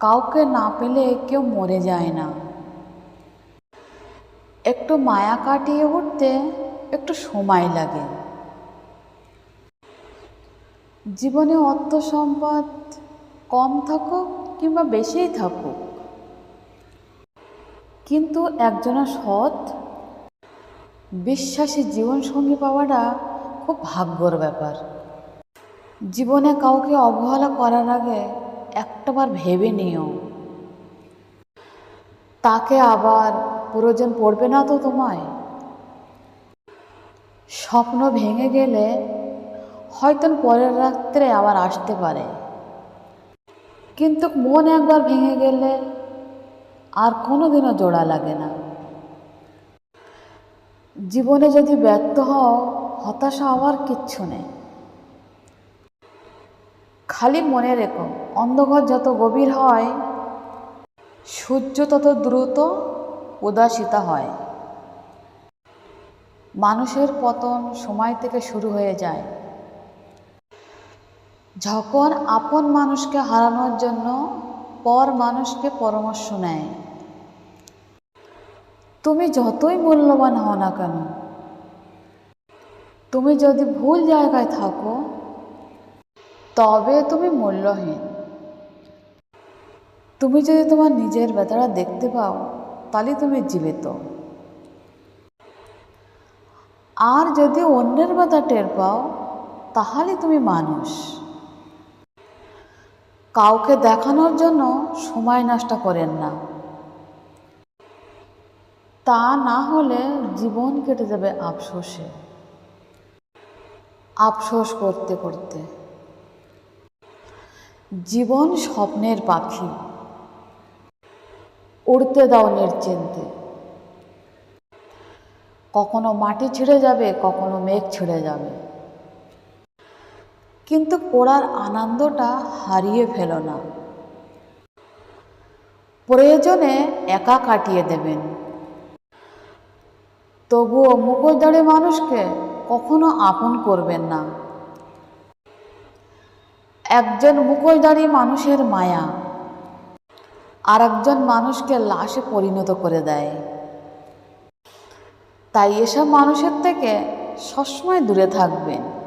কাউকে না পেলে কেউ মরে যায় না। একটু মায়া কাটিয়ে উঠতে একটু সময় লাগে। জীবনে অর্থ সম্পদ কম থাকুক কিংবা বেশিই থাকুক। কিন্তু একজনের সৎ, বিশ্বাসী জীবনসঙ্গী পাওয়াটা খুব ভাগ্যর ব্যাপার। জীবনে কাউকে অবহেলা করার আগে একটাবার ভেবে নিও। তাকে আবার প্রয়োজন পড়বে না তো তোমায়? স্বপ্ন ভেঙে গেলে হয়তো পরের রাত্রে আবার আসতে পারে। কিন্তু মন একবার ভেঙে গেলে আর কোনো দিনও জোড়া লাগে না। জীবনে যদি ব্যর্থ হও, হতাশা আবার কিচ্ছু নেই। খালি মনে রেখো, অন্ধকার যত গভীর হয়, সূর্য তত দ্রুত উদাসিতা হয়। মানুষের পতন সময় থেকে শুরু হয়ে যায়। যখন আপন মানুষকে হারানোর জন্য পর মানুষকে পরামর্শ নেয়, তুমি যতই মূল্যবান হও না কেন, তুমি যদি ভুল জায়গায় থাকো তবে তুমি মূল্যহীন। তুমি যদি তোমার নিজের ব্যথাটা দেখতে পাও, তাহলে তুমি জীবিত। আর যদি অন্যের ব্যথা টের পাও, তাহলে তুমি মানুষ। কাউকে দেখানোর জন্য সময় নষ্ট করেন না। তা না হলে জীবন কেটে যাবে আফসোসে। আফসোস করতে করতে। জীবন স্বপ্নের পাখি। উড়তে দাও নির্চিন্তে কখনো মাটি ছিঁড়ে যাবে, কখনো মেঘ ছিঁড়ে যাবে। কিন্তু পড়ার আনন্দটা হারিয়ে ফেলো না। প্রয়োজনে একা কাটিয়ে দেবেন। তবুও মুখোশধারী মানুষকে কখনো আপন করবেন না। একজন মুখোশধারী মানুষের মায়া। আর একজন মানুষকে লাশে পরিণত করে দেয়। তাই এসব মানুষের থেকে সবসময় দূরে থাকবেন।